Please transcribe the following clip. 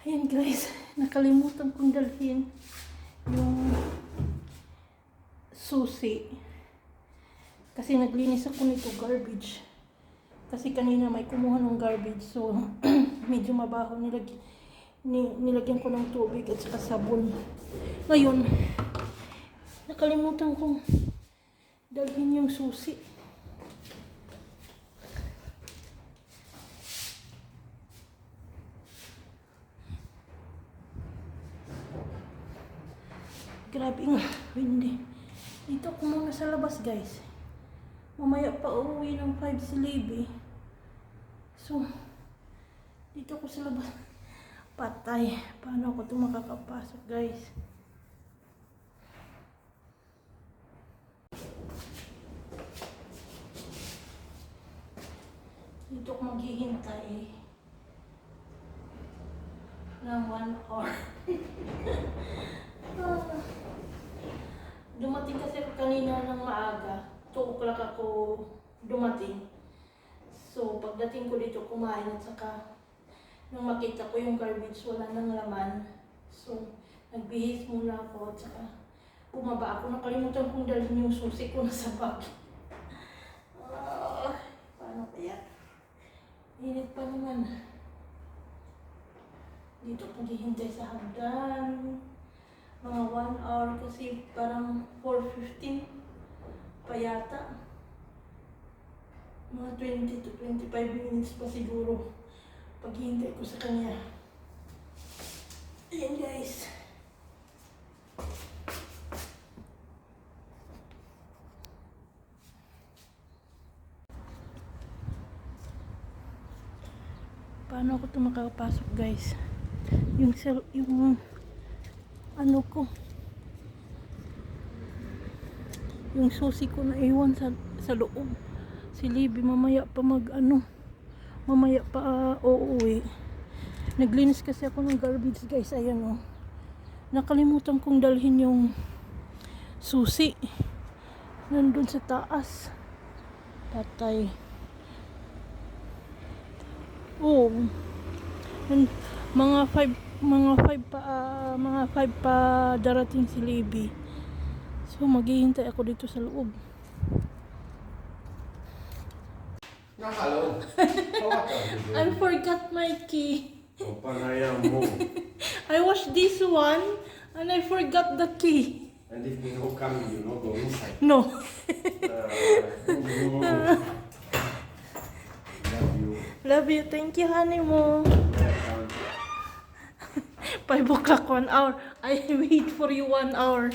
Ayan guys, nakalimutan kong dalhin yung susi. Kasi naglinis ako nito garbage. Kasi kanina may kumuha ng garbage so medyo mabaho nilag ni, nilagyan ko ng tubig at saka sabon. Ngayon, nakalimutan kong dalhin yung susi. Grabe nga, hindi. Dito ako muna sa labas, guys. Mamaya pa uuwi ng 5 si Libby. So, dito ako sa labas. Patay. Paano ako ito makakapasok, guys? Dito ako maghihintay ng 1 hour. Ah. Dumating kasi ako kanina ng maaga. 2 o'clock ako dumating. So, pagdating ko dito, kumain at saka nung makita ko yung garbage, wala nang laman. So, nagbihis muna ako at saka bumaba ako. Nakalimutan kong dalhin yung susi ko na sa bag. Ah, paano kaya? Init pa naman. Dito ako hihintay sa hagdan mga 1 hour kasi parang 4.15 pa yata. Mga 20 to 25 minutes pa siguro paghihintay ko sa kanya. Ayan guys. Paano ako ito makakapasok guys? Yung, yung ano ko yung susi ko na iwan sa, sa loob. Si Libby mamaya pa mag ano mamaya pa uh, uuwi. Naglinis kasi ako ng garbage guys. Ayan oh. Nakalimutan kong dalhin yung susi. Nandun sa taas. Patay oh. Nan- mga 5 mga 5 pa ah, mga 5 pa darating si Libby. So maghihintay ako dito sa loob. Vad I forgot my key. Panayam mo. I washed this one and I forgot the key. And if we no come, you know, go inside. No. Uh, love you. Love you. Thank you, honey mo. 5 o'clock, 1 hour. I wait for you 1 hour.